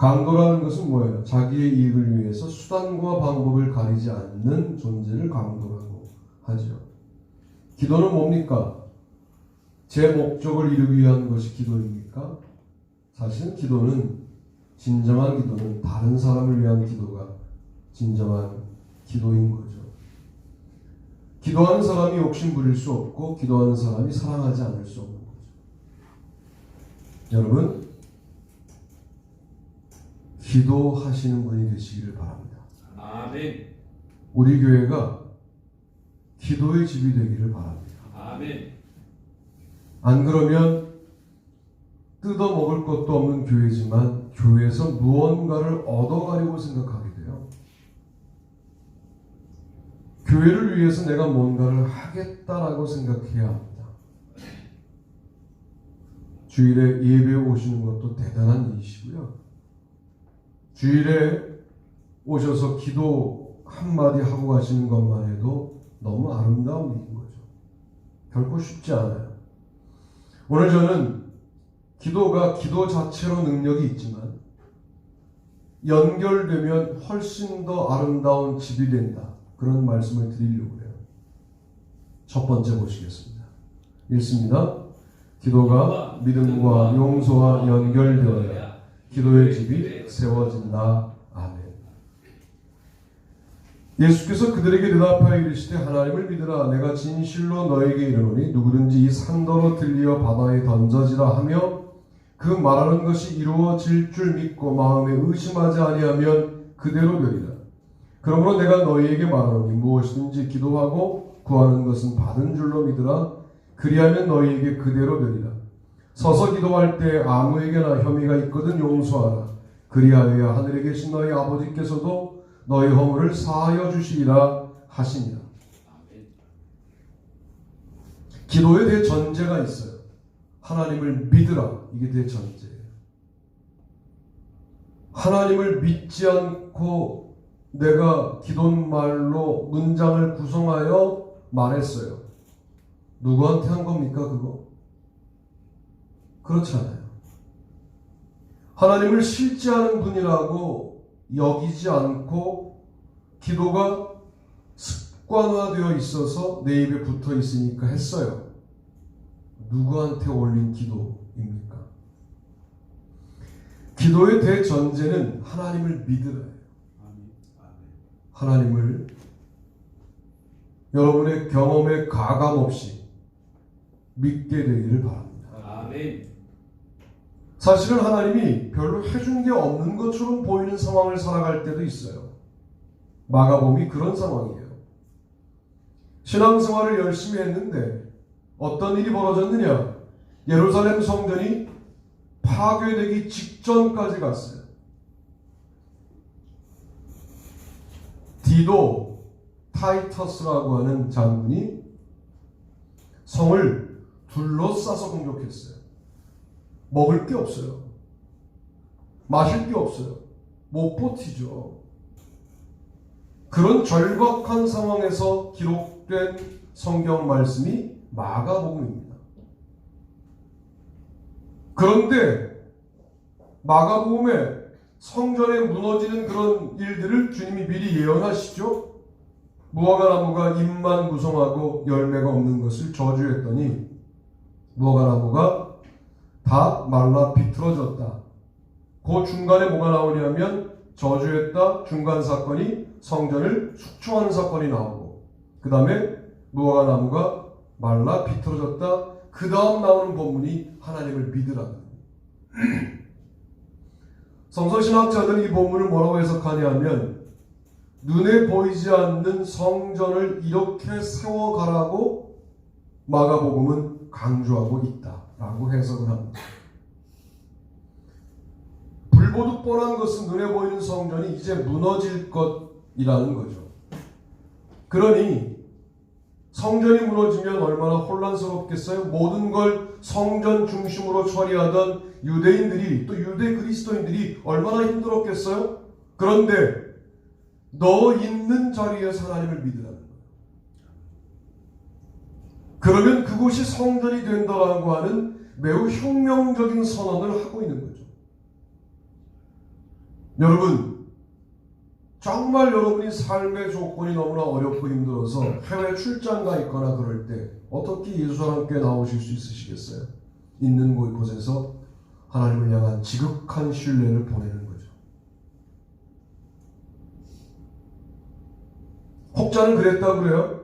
강도라는 것은 뭐예요? 자기의 이익을 위해서 수단과 방법을 가리지 않는 존재를 강도라고 하죠. 기도는 뭡니까? 제 목적을 이루기 위한 것이 기도입니까? 사실은 기도는 진정한 기도는 다른 사람을 위한 기도가 진정한 기도인 거죠. 기도하는 사람이 욕심 부릴 수 없고 기도하는 사람이 사랑하지 않을 수 없는 거죠. 여러분 기도하시는 분이 되시기를 바랍니다. 아멘. 우리 교회가 기도의 집이 되기를 바랍니다. 아멘. 안 그러면 뜯어 먹을 것도 없는 교회지만 교회에서 무언가를 얻어가려고 생각하게 돼요. 교회를 위해서 내가 뭔가를 하겠다라고 생각해야 합니다. 주일에 예배 오시는 것도 대단한 일이시고요. 주일에 오셔서 기도 한마디 하고 가시는 것만 해도 너무 아름다운 일인 거죠. 결코 쉽지 않아요. 오늘 저는 기도가 기도 자체로 능력이 있지만 연결되면 훨씬 더 아름다운 집이 된다. 그런 말씀을 드리려고 해요. 첫 번째 보시겠습니다. 읽습니다. 기도가 믿음과 용서와 연결되어야 기도의 집이 세워진다. 아멘. 예수께서 그들에게 대답하여 이르시되 하나님을 믿으라 내가 진실로 너에게 이르노니 누구든지 이 산더러 들리어 바다에 던져지라 하며 그 말하는 것이 이루어질 줄 믿고 마음에 의심하지 아니하면 그대로 되리라. 그러므로 내가 너희에게 말하노니 무엇이든지 기도하고 구하는 것은 받은 줄로 믿으라. 그리하면 너희에게 그대로 되리라. 서서 기도할 때 아무에게나 혐의가 있거든 용서하라. 그리하여야 하늘에 계신 너희 아버지께서도 너희 허물을 사하여 주시리라 하시니라. 기도에 대해 전제가 있어요. 하나님을 믿으라. 이게 대 전제예요. 하나님을 믿지 않고 내가 기도말로 문장을 구성하여 말했어요. 누구한테 한 겁니까, 그거? 그렇지 않아요. 하나님을 실제하는 분이라고 여기지 않고 기도가 습관화되어 있어서 내 입에 붙어 있으니까 했어요. 누구한테 올린 기도입니까? 기도의 대전제는 하나님을. 아멘. 하나님을 여러분의 경험에 가감 없이 믿게 되기를 바랍니다. 아멘. 사실은 하나님이 별로 해준 게 없는 것처럼 보이는 상황을 살아갈 때도 있어요. 마가복이 그런 상황이에요. 신앙생활을 열심히 했는데 어떤 일이 벌어졌느냐? 예루살렘 성전이 파괴되기 직전까지 갔어요. 디도 타이터스라고 하는 장군이 성을 둘러싸서 공격했어요. 먹을 게 없어요. 마실 게 없어요. 못 버티죠. 그런 절박한 상황에서 기록된 성경 말씀이 마가복음입니다. 그런데 마가복음에 성전에 무너지는 그런 일들을 주님이 미리 예언하시죠. 무화과 나무가 잎만 구성하고 열매가 없는 것을 저주했더니 무화과 나무가 다 말라 비틀어졌다. 그 중간에 뭐가 나오냐면 저주했다 중간 사건이 성전을 숙청하는 사건이 나오고 그 다음에 무화과 나무가 말라 비틀어졌다. 그 다음 나오는 본문이 하나님을 거예요. 성서신학자들은 이 본문을 뭐라고 해석하냐 하면 눈에 보이지 않는 성전을 이렇게 세워가라고 마가복음은 강조하고 있다 라고 해석을 합니다. 불보듯 뻔한 것은 눈에 보이는 성전이 이제 무너질 것이라는 거죠. 그러니 성전이 무너지면 얼마나 혼란스럽겠어요? 모든 걸 성전 중심으로 처리하던 유대인들이 또 유대 그리스도인들이 얼마나 힘들었겠어요? 그런데 너 있는 자리에서 하나님을 거예요. 그러면 그곳이 성전이 된다라고 하는 매우 혁명적인 선언을 하고 있는 거죠. 여러분, 정말 여러분이 삶의 조건이 너무나 어렵고 힘들어서 해외 출장 가 있거나 그럴 때 어떻게 예수 하나님께 나오실 수 있으시겠어요? 있는 곳에서 하나님을 향한 지극한 신뢰를 보내는 거죠. 혹자는 그랬다 그래요?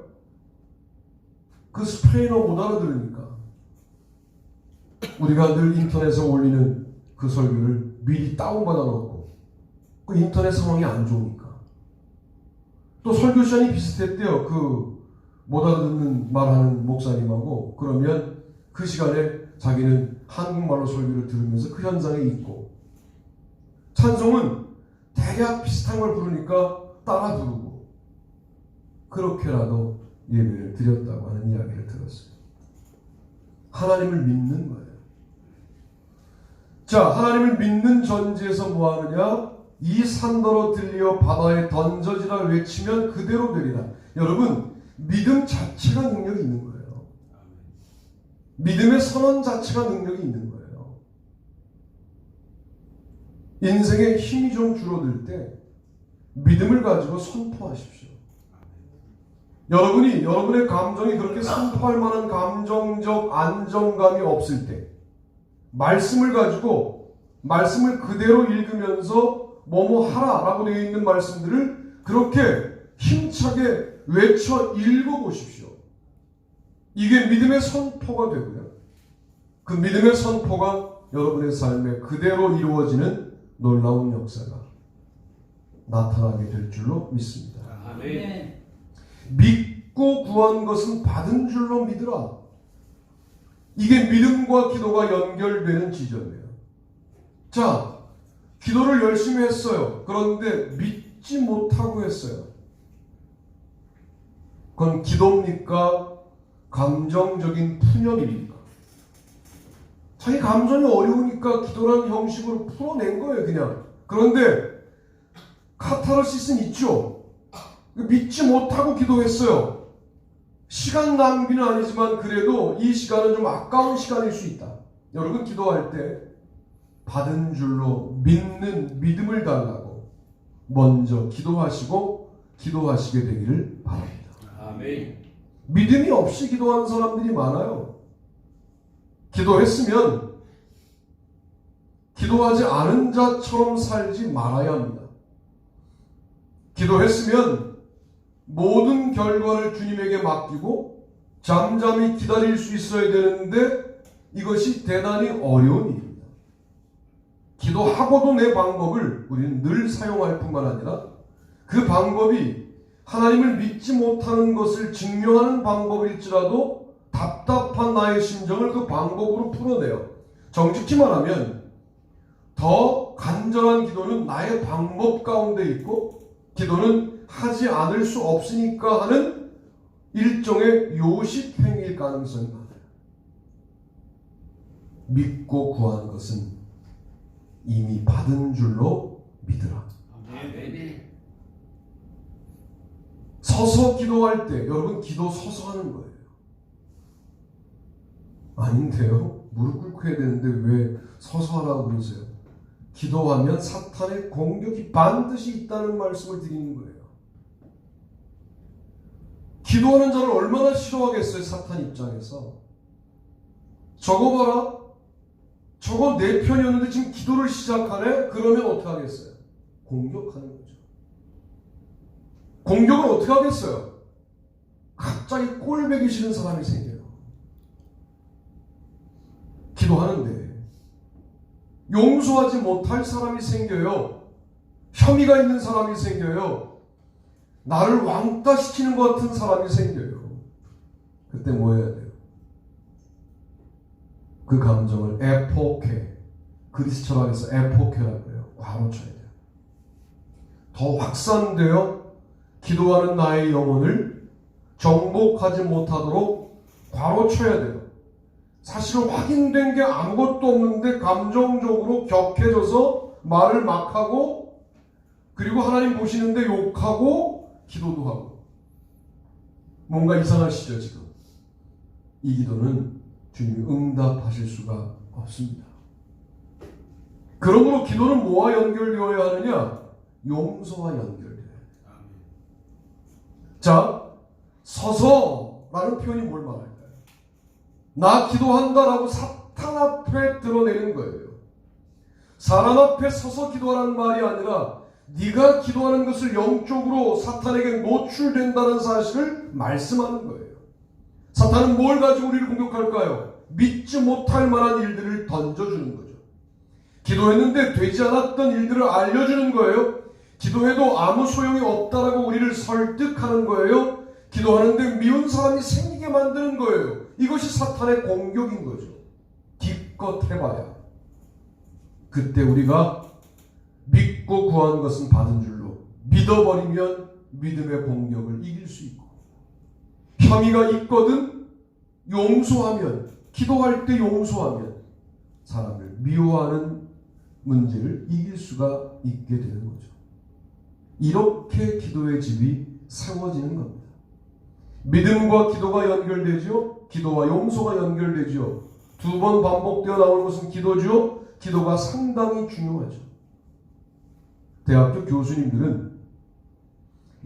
그 스페인어 못 알아들으니까. 우리가 늘 인터넷에 올리는 그 설교를 미리 다운받아 놓고 그 인터넷 상황이 안 좋으니까. 또 설교 시간이 비슷했대요. 그 못 알아듣는 말하는 목사님하고. 그러면 그 시간에 자기는 한국말로 설교를 들으면서 그 현장에 있고. 찬송은 대략 비슷한 걸 부르니까 따라 부르고. 그렇게라도 예배를 드렸다고 하는 이야기를 들었어요. 하나님을 믿는 거예요. 자, 하나님을 믿는 전제에서 뭐 하느냐? 이 산더러 들리어 바다에 던져지라 외치면 그대로 되리라. 여러분, 믿음 자체가 능력이 있는 거예요. 믿음의 선언 자체가 능력이 있는 거예요. 인생에 힘이 좀 줄어들 때 믿음을 가지고 선포하십시오. 여러분이 여러분의 감정이 그렇게 선포할 만한 감정적 안정감이 없을 때 말씀을 가지고 말씀을 그대로 읽으면서 뭐뭐 하라라고 되어 있는 말씀들을 그렇게 힘차게 외쳐 읽어 보십시오. 이게 믿음의 선포가 되고요. 그 믿음의 선포가 여러분의 삶에 그대로 이루어지는 놀라운 역사가 나타나게 될 줄로 믿습니다. 아멘. 믿고 구한 것은 받은 줄로 믿으라. 이게 믿음과 기도가 연결되는 지점이에요. 자, 기도를 열심히 했어요. 그런데 믿지 못하고 했어요. 그건 기도입니까? 감정적인 푸념입니까? 자기 감정이 어려우니까 기도라는 형식으로 풀어낸 거예요, 그냥. 그런데 카타르시스는 있죠. 믿지 못하고 기도했어요. 시간 낭비는 아니지만 그래도 이 시간은 좀 아까운 시간일 수 있다. 여러분 기도할 때 받은 줄로 믿는 믿음을 달라고 먼저 기도하시고 기도하시게 되기를 바랍니다. 아멘. 믿음이 없이 기도하는 사람들이 많아요. 기도했으면 기도하지 않은 자처럼 살지 말아야 합니다. 기도했으면 모든 결과를 주님에게 맡기고 잠잠히 기다릴 수 있어야 되는데 이것이 대단히 어려운 일입니다. 기도하고도 내 방법을 우리는 늘 사용할 뿐만 아니라 그 방법이 하나님을 믿지 못하는 것을 증명하는 방법일지라도 답답한 나의 심정을 그 방법으로 풀어내요. 정직히 말하면 더 간절한 기도는 나의 방법 가운데 있고 기도는 하지 않을 수 없으니까 하는 일종의 요식 행위일 가능성이 많아요. 믿고 구하는 것은 이미 받은 줄로 믿으라. 서서 기도할 때 여러분 기도 서서 하는 거예요. 아닌데요? 무릎 꿇고 해야 되는데 왜 서서 하라고 그러세요? 기도하면 사탄의 공격이 반드시 있다는 말씀을 드리는 거예요. 기도하는 자를 얼마나 싫어하겠어요, 사탄 입장에서. 저거 봐라. 저거 내 편이었는데 지금 기도를 시작하네? 그러면 어떻게 하겠어요? 공격하는 거죠. 공격을 어떻게 하겠어요? 갑자기 꼴배기 싫은 사람이 생겨요. 기도하는데 용서하지 못할 사람이 생겨요. 혐의가 있는 사람이 생겨요. 나를 왕따 시키는 것 같은 사람이 생겨요. 그때 뭐 해야 돼요? 그 감정을 에포케 그리스 철학에서 에포케라고 해요. 괄호 쳐야 돼요. 더 확산되어 기도하는 나의 영혼을 정복하지 못하도록 괄호 쳐야 돼요. 사실은 확인된 게 아무것도 없는데 감정적으로 격해져서 말을 막 하고 그리고 하나님 보시는데 욕하고 기도도 하고 뭔가 이상하시죠 지금 이 기도는 주님이 응답하실 수가 없습니다. 그러므로 기도는 뭐와 연결되어야 하느냐? 용서와 연결돼야 돼. 자, 서서라는 표현이 뭘 말할까요? 나 기도한다라고 사탄 앞에 드러내는 거예요. 사람 앞에 서서 기도하라는 말이 아니라 네가 기도하는 것을 영적으로 사탄에게 노출된다는 사실을 말씀하는 거예요. 사탄은 뭘 가지고 우리를 공격할까요? 믿지 못할 만한 일들을 던져주는 거죠. 기도했는데 되지 않았던 일들을 알려주는 거예요. 기도해도 아무 소용이 없다라고 우리를 설득하는 거예요. 기도하는데 미운 사람이 생기게 만드는 거예요. 이것이 사탄의 공격인 거죠. 기껏 해봐야. 그때 우리가 믿 고 구한 것은 받은 줄로 믿어버리면 믿음의 공격을 이길 수 있고 혐의가 있거든 용서하면 기도할 때 용서하면 사람을 미워하는 문제를 이길 수가 있게 되는 거죠. 이렇게 기도의 집이 세워지는 겁니다. 믿음과 기도가 연결되죠. 기도와 용서가 연결되죠. 두번 반복되어 나오는 것은 기도죠. 기도가 상당히 중요하죠. 대학교 교수님들은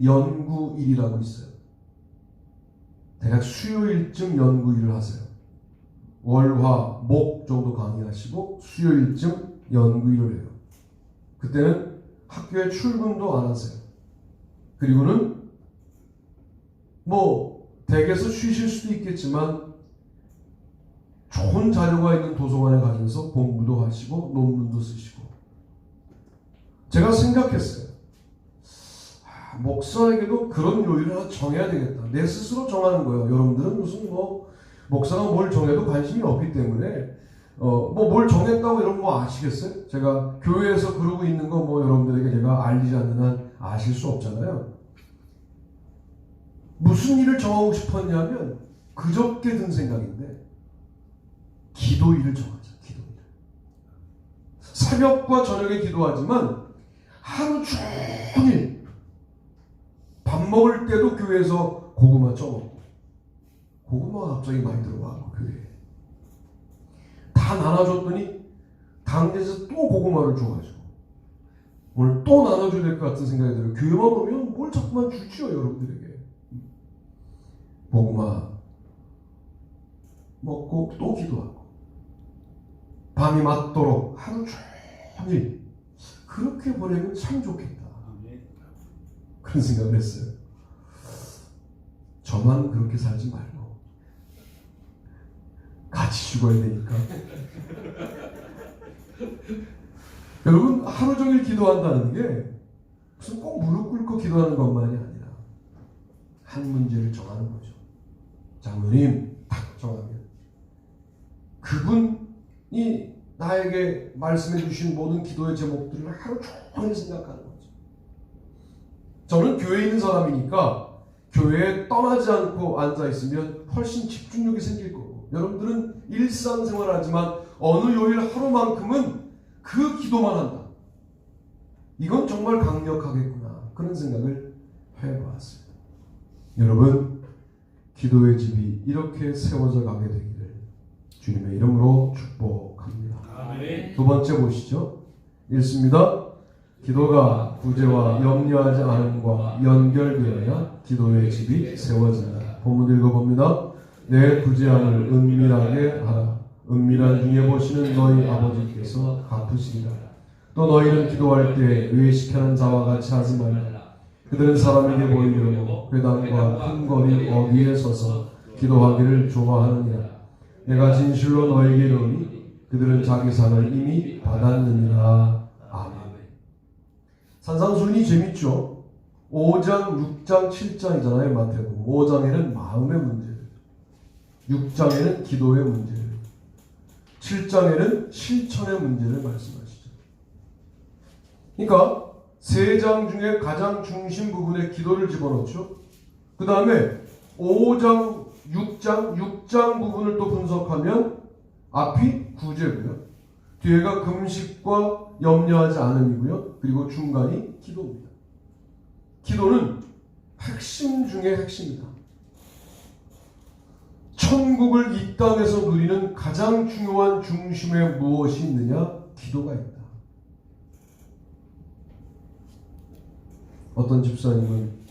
연구일이라고 있어요. 대략 수요일쯤 연구일을 하세요. 월화, 목 정도 강의하시고 수요일쯤 연구일을 해요. 그때는 학교에 출근도 안 하세요. 그리고는 뭐 댁에서 쉬실 수도 있겠지만 좋은 자료가 있는 도서관에 가셔서 공부도 하시고 논문도 쓰시고 제가 생각했어요. 아, 목사에게도 그런 요일을 하나 정해야 되겠다. 내 스스로 정하는 거예요. 여러분들은 무슨 뭐 목사가 뭘 정해도 관심이 없기 때문에 어 뭐 뭘 정했다고 여러분 뭐 아시겠어요? 제가 교회에서 그러고 있는 거 뭐 여러분들에게 제가 알리지 않는 한 아실 수 없잖아요. 무슨 일을 정하고 싶었냐면 그저께 든 생각인데 기도 일을 정하자. 기도 일. 새벽과 저녁에 기도하지만 하루 종일 밥 먹을 때도 교회에서 고구마 쪄먹고. 고구마가 갑자기 많이 들어와 교회에. 다 나눠줬더니 당대에서 또 고구마를 줘가지고. 오늘 또 나눠줘야 될 것 같은 생각이 들어요. 교회만 오면 뭘 자꾸만 주지요 여러분들에게. 고구마 먹고 또 기도하고. 밤이 맞도록 하루 종일 그렇게 보내면 참 좋겠다. 그런 생각을 했어요. 저만 그렇게 살지 말고 같이 죽어야 되니까. 여러분 하루 종일 기도한다는 게 무슨 꼭 무릎 꿇고 기도하는 것만이 아니라 한 문제를 정하는 거죠. 장로님 딱 정하면. 그분이 나에게 말씀해 주신 모든 기도의 제목들을 하루 종일 생각하는 거죠. 저는 교회에 있는 사람이니까 교회에 떠나지 않고 앉아 있으면 훨씬 집중력이 생길 거고 여러분들은 일상생활 하지만 어느 요일 하루만큼은 그 기도만 한다. 이건 정말 강력하겠구나. 그런 생각을 해보았습니다. 여러분, 기도의 집이 이렇게 세워져 가게 되기를 주님의 이름으로. 아멘. 두 번째 보시죠. 읽습니다. 기도가 구제와 염려하지 않음과 연결되어야 기도의 집이 세워진다. 본문 읽어봅니다. 내 구제함을 은밀하게 하라. 은밀한 중에 보시는 너희 아버지께서 갚으시리라. 또 너희는 기도할 때 외식하는 자와 같이 하지 말라. 그들은 사람에게 보이려고 회당과 큰 거리 어귀에 서서 기도하기를 좋아하느니라. 내가 진실로 너에게 이르노니 그들은 자기 상을 이미 받았느니라. 아멘. 산상순이 재밌죠? 5장, 6장, 7장이잖아요. 마태복음. 5장에는 마음의 문제를, 6장에는 기도의 문제를, 7장에는 실천의 문제를 말씀하시죠. 그러니까 세 장 중에 가장 중심 부분에 기도를 집어넣죠. 그 다음에 5장, 6장, 6장 부분을 또 분석하면 앞이 구제고요. 뒤에가 금식과 염려하지 않음이고요. 그리고 중간이 기도입니다. 기도는 핵심 중의 핵심이다. 천국을 이 땅에서 누리는 가장 중요한 중심에 무엇이 있느냐? 기도가 있다. 어떤 집사님은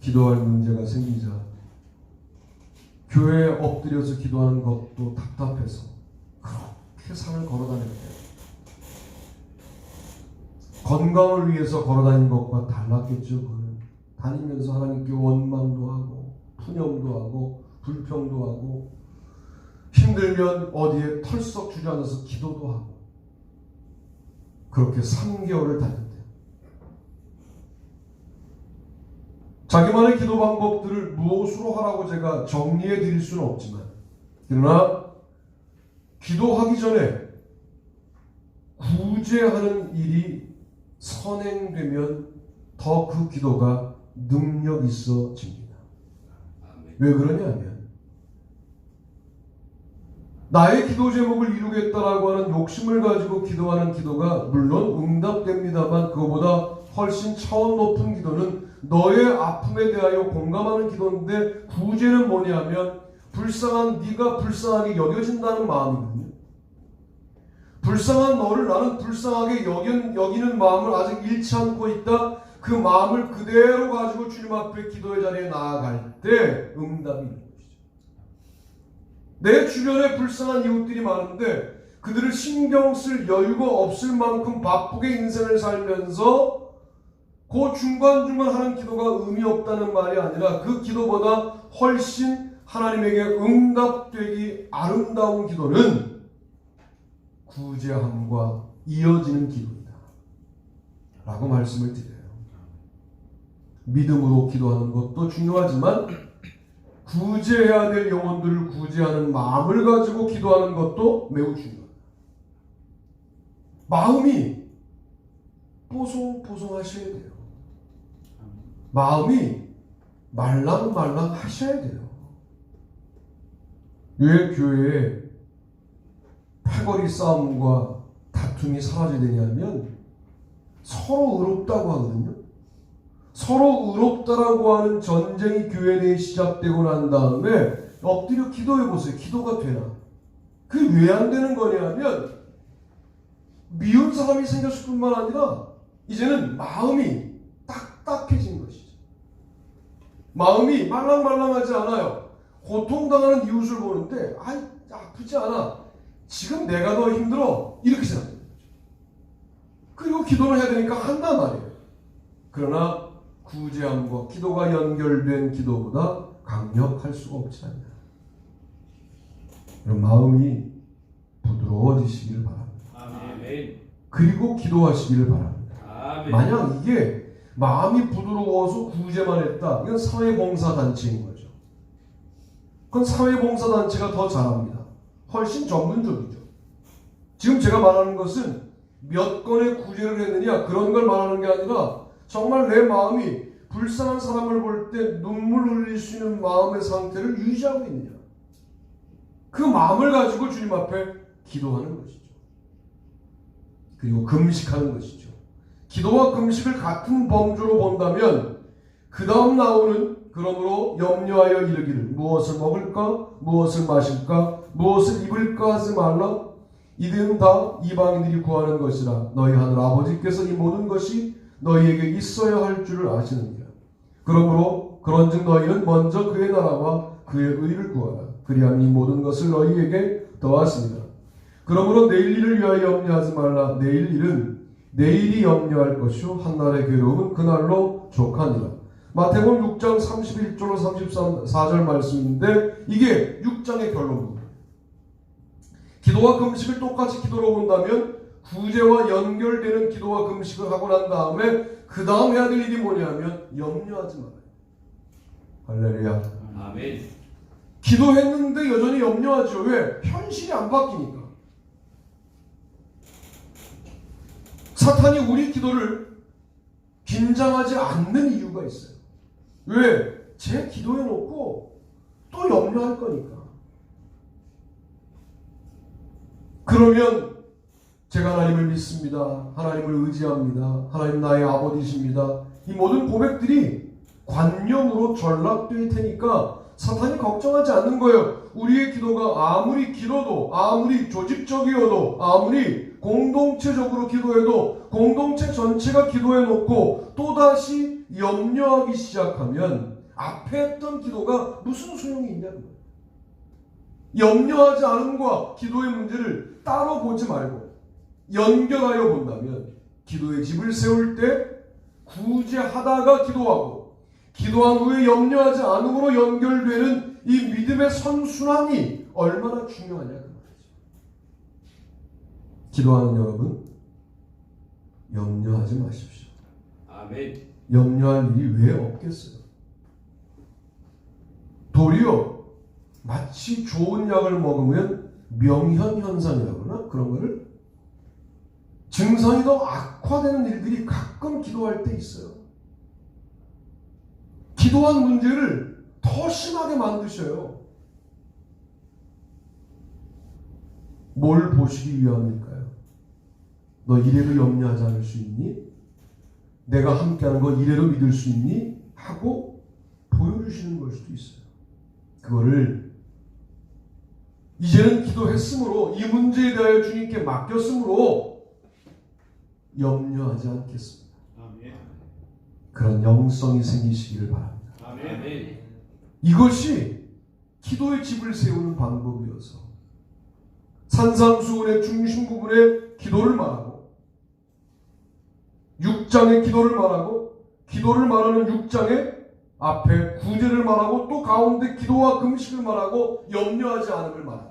기도할 문제가 생기자 교회에 엎드려서 기도하는 것도 답답해서 그렇게 산을 걸어 다녔대요. 건강을 위해서 걸어 다닌 것과 달랐겠죠. 그는 다니면서 하나님께 원망도 하고 푸념도 하고 불평도 하고 힘들면 어디에 털썩 주저앉아서 기도도 하고 그렇게 3개월을 다녔대요. 자기만의 기도 방법들을 무엇으로 하라고 제가 정리해 드릴 수는 없지만 그러나 기도하기 전에 구제하는 일이 선행되면 더 그 기도가 능력 있어집니다. 왜 그러냐면 나의 기도 제목을 이루겠다라고 하는 욕심을 가지고 기도하는 기도가 물론 응답됩니다만 그거보다 훨씬 차원 높은 기도는 너의 아픔에 대하여 공감하는 기도인데 구제는 뭐냐면 불쌍한 네가 불쌍하게 여겨진다는 마음이거든요. 불쌍한 너를 나는 불쌍하게 여긴, 여기는 마음을 아직 잃지 않고 있다. 그 마음을 그대로 가지고 주님 앞에 기도의 자리에 나아갈 때 응답이 있는 것이죠. 내 주변에 불쌍한 이웃들이 많은데 그들을 신경 쓸 여유가 없을 만큼 바쁘게 인생을 살면서 그 중간중간 하는 기도가 의미 없다는 말이 아니라 그 기도보다 훨씬 하나님에게 응답되기 아름다운 기도는 구제함과 이어지는 기도이다. 라고 말씀을 드려요. 믿음으로 기도하는 것도 중요하지만 구제해야 될 영혼들을 구제하는 마음을 가지고 기도하는 것도 매우 중요합니다. 마음이 뽀송뽀송하셔야 돼요. 마음이 말랑말랑 하셔야 돼요. 왜 교회에 패거리 싸움과 다툼이 사라져야 되냐면 서로 의롭다고 하거든요. 서로 의롭다라고 하는 전쟁이 교회 내에 시작되고 난 다음에 엎드려 기도해 보세요. 기도가 되나? 그게 왜 안 되는 거냐면 미운 사람이 생겼을 뿐만 아니라 이제는 마음이 딱딱해진 것이죠. 마음이 말랑말랑하지 않아요. 고통당하는 이웃을 보는데 아 아프지 않아. 지금 내가 더 힘들어. 이렇게 생각해요. 그리고 기도를 해야 되니까 한단 말이에요. 그러나 구제함과 기도가 연결된 기도보다 강력할 수가 없지 않냐. 그런 마음이 부드러워지시기를 바랍니다. 아멘. 그리고 기도하시기를 바랍니다. 아멘. 만약 이게 마음이 부드러워서 구제만 했다. 이건 사회봉사단체인 거죠. 그건 사회봉사단체가 더 잘합니다. 훨씬 전문적이죠. 지금 제가 말하는 것은 몇 건의 구제를 했느냐 그런 걸 말하는 게 아니라 정말 내 마음이 불쌍한 사람을 볼 때 눈물 흘릴 수 있는 마음의 상태를 유지하고 있느냐. 그 마음을 가지고 주님 앞에 기도하는 것이죠. 그리고 금식하는 것이죠. 기도와 금식을 같은 범주로 본다면 그 다음 나오는 그러므로 염려하여 이르기를 무엇을 먹을까? 무엇을 마실까? 무엇을 입을까? 하지 말라. 이들은 다 이방인들이 구하는 것이라 너희 하늘 아버지께서 이 모든 것이 너희에게 있어야 할 줄을 아시느니라. 그러므로 그런즉 너희는 먼저 그의 나라와 그의 의를 구하라. 그리하면 이 모든 것을 너희에게 더하시니라 그러므로 내일 일을 위하여 염려하지 말라. 내일 일은 내일이 염려할 것이요 한날의 괴로움은 그날로 족하니라. 마태복음 6장 31절로 34절 말씀인데 이게 6장의 결론입니다. 기도와 금식을 똑같이 기도로 본다면 구제와 연결되는 기도와 금식을 하고 난 다음에 그 다음 해야 될 일이 뭐냐면 염려하지 말아요. 할렐루야. 아멘. 기도했는데 여전히 염려하죠. 왜? 현실이 안 바뀌니까. 사탄이 우리 기도를 긴장하지 않는 이유가 있어요. 왜? 제 기도해 놓고 또 염려할 거니까. 그러면 제가 하나님을 믿습니다. 하나님을 의지합니다. 하나님 나의 아버지십니다. 이 모든 고백들이 관념으로 전락될 테니까 사탄이 걱정하지 않는 거예요. 우리의 기도가 아무리 길어도 아무리 조직적이어도 아무리 공동체적으로 기도해도 공동체 전체가 기도해 놓고 또다시 염려하기 시작하면 앞에 했던 기도가 무슨 소용이 있냐는 거예요. 염려하지 않음과 기도의 문제를 따로 보지 말고 연결하여 본다면 기도의 집을 세울 때 구제하다가 기도하고 기도한 후에 염려하지 않음으로 연결되는 이 믿음의 선순환이 얼마나 중요하냐 그. 기도하는 여러분 염려하지 마십시오. 아멘. 염려할 일이 왜 없겠어요? 도리어 마치 좋은 약을 먹으면 명현 현상이라거나 그런 거를 증상이 더 악화되는 일들이 가끔 기도할 때 있어요. 기도한 문제를 더 심하게 만드셔요. 뭘 보시기 위함일까요? 너 이래도 염려하지 않을 수 있니? 내가 함께하는 거 이래도 믿을 수 있니? 하고 보여주시는 걸 수도 있어요. 그거를 이제는 기도했으므로 이 문제에 대하여 주님께 맡겼으므로 염려하지 않겠습니다. 아멘. 그런 영성이 생기시기를 바랍니다. 아멘. 이것이 기도의 집을 세우는 방법이어서 산상수훈의 중심 부분에 기도를 말하고 6장의 기도를 말하고 기도를 말하는 6장의 앞에 구제를 말하고 또 가운데 기도와 금식을 말하고 염려하지 않음을 말하는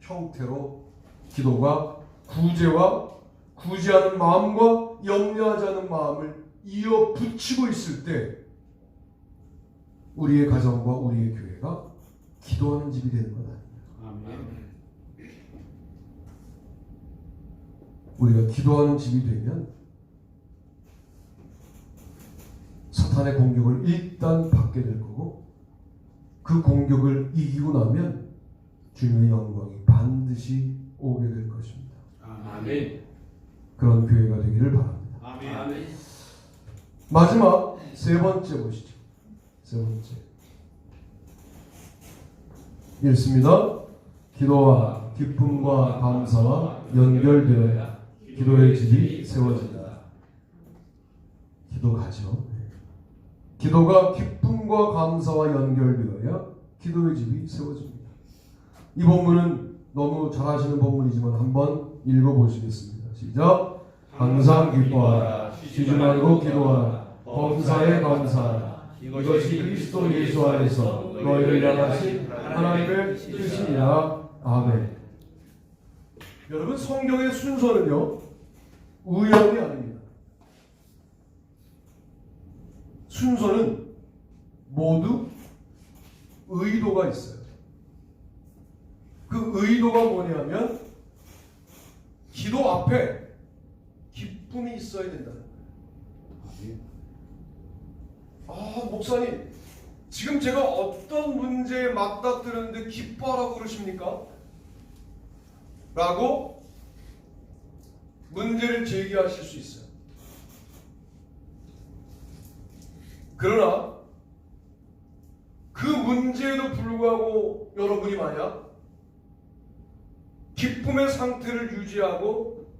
형태로 기도가 구제와 구제하는 마음과 염려하지 않은 마음을 이어 붙이고 있을 때 우리의 가정과 우리의 교회가 기도하는 집이 되는 것 아닙니다. 아멘. 우리가 기도하는 집이 되면 사탄의 공격을 일단 받게 될 거고 그 공격을 이기고 나면 주님의 영광이 반드시 오게 될 것입니다. 아멘. 그런 교회가 되기를 바랍니다. 아멘. 마지막 세 번째 보시죠. 세 번째. 읽습니다. 기도와 기쁨과 감사와 연결되어야 기도의 집이 세워진다. 기도가죠. 기도가 기쁨과 감사와 연결되어야 기도의 집이 세워집니다. 이 본문은 너무 잘 아시는 본문이지만 한번 읽어보시겠습니다. 시작. 항상 기뻐하라. 쉬지 말고 기도하라. 범사에 감사하라. 이것이 그리스도 예수 안에서 너희를 향하신 하나님의 뜻이니라. 아멘. 여러분 성경의 순서는요 우연이 아닙니다. 순서는 모두 의도가 있어요. 그 의도가 뭐냐면 기도 앞에 기쁨이 있어야 된다는 거예요. 아 목사님 지금 제가 어떤 문제에 맞닥뜨렸는데 기뻐하라고 그러십니까? 라고 문제를 제기하실 수 있어요. 그러나 그 문제에도 불구하고 여러분이 만약 기쁨의 상태를 유지하고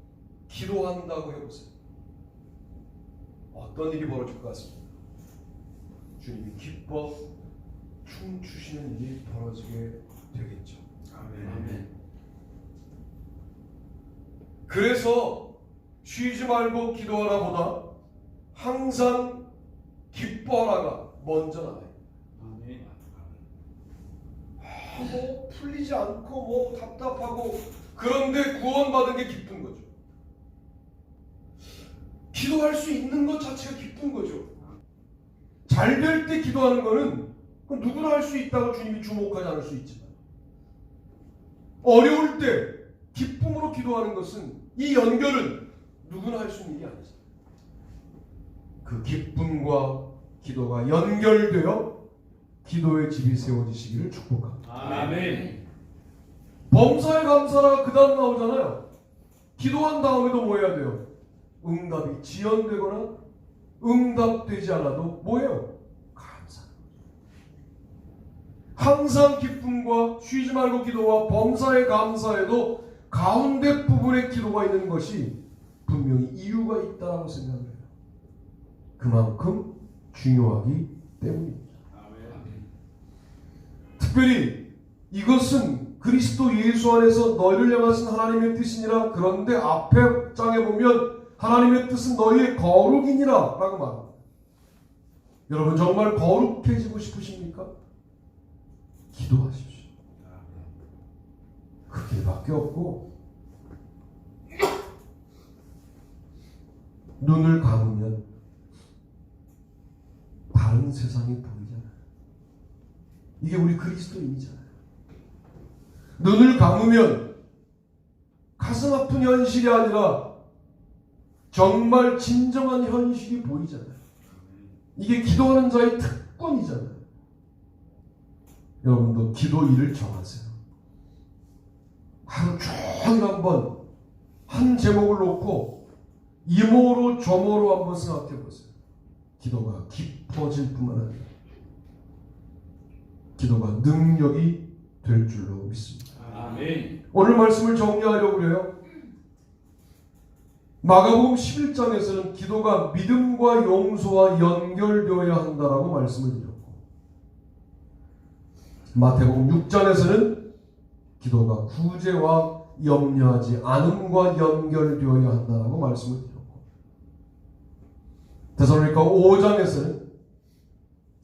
기도한다고 해보세요. 어떤 일이 벌어질 것 같습니다. 주님이 기뻐 춤추시는 일이 벌어지게 되겠죠. 아멘. 그래서 쉬지 말고 기도하라 보다 항상 기뻐하라가 먼저 나와요. 아멘. 아, 뭐 풀리지 않고 뭐 답답하고 그런데 구원받은 게 기쁜 거죠. 기도할 수 있는 것 자체가 기쁜 거죠. 잘 될 때 기도하는 거는 누구나 할 수 있다고 주님이 주목하지 않을 수 있지만 어려울 때 기쁨으로 기도하는 것은 이 연결은 누구나 할 수 있는 일이 아니죠. 그 기쁨과 기도가 연결되어 기도의 집이 세워지시기를 축복합니다. 아멘. 범사에 감사라 그 다음 나오잖아요. 기도한 다음에도 뭐 해야 돼요? 응답이 지연되거나 응답되지 않아도 뭐예요? 감사. 항상 기쁨과 쉬지 말고 기도와 범사에 감사해도 가운데 부분에 기도가 있는 것이 분명히 이유가 있다고 생각을 해요. 그만큼 중요하기 때문입니다. 특별히 이것은 그리스도 예수 안에서 너희를 향하신 하나님의 뜻이니라 그런데 앞에 장에 보면 하나님의 뜻은 너희의 거룩이니라 라고 말합니다. 여러분 정말 거룩해지고 싶으십니까? 기도하십시오. 그 길밖에 없고 눈을 감으면 다른 세상이 보이잖아요. 이게 우리 그리스도인이잖아요. 눈을 감으면 가슴 아픈 현실이 아니라 정말 진정한 현실이 보이잖아요. 이게 기도하는 자의 특권이잖아요. 여러분도 기도 일을 정하세요. 하루 종일 한번 한 제목을 놓고 이모로 저모로 한번 생각해 보세요. 기도가 깊어질 뿐만 아니라 기도가 능력이 될 줄로 믿습니다. 아멘. 오늘 말씀을 정리하려고 그래요. 마가복음 11장에서는 기도가 믿음과 용서와 연결되어야 한다라고 말씀을 드렸고 마태복음 6장에서는 기도가 구제와 염려하지 않음과 연결되어야 한다라고 말씀을 드렸고 데살로니가 5장에서는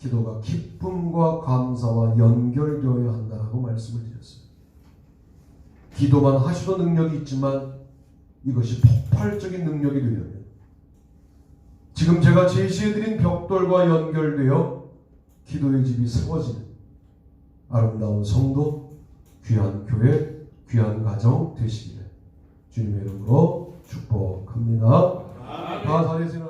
기도가 기쁨과 감사와 연결되어야 한다라고 말씀을 드렸어요. 기도만 하셔도 능력이 있지만 이것이 폭발적인 능력이 되려면 지금 제가 제시해드린 벽돌과 연결되어 기도의 집이 세워지는 아름다운 성도, 귀한 교회, 귀한 가정 되시기를 주님의 이름으로 축복합니다. 다 잘해주나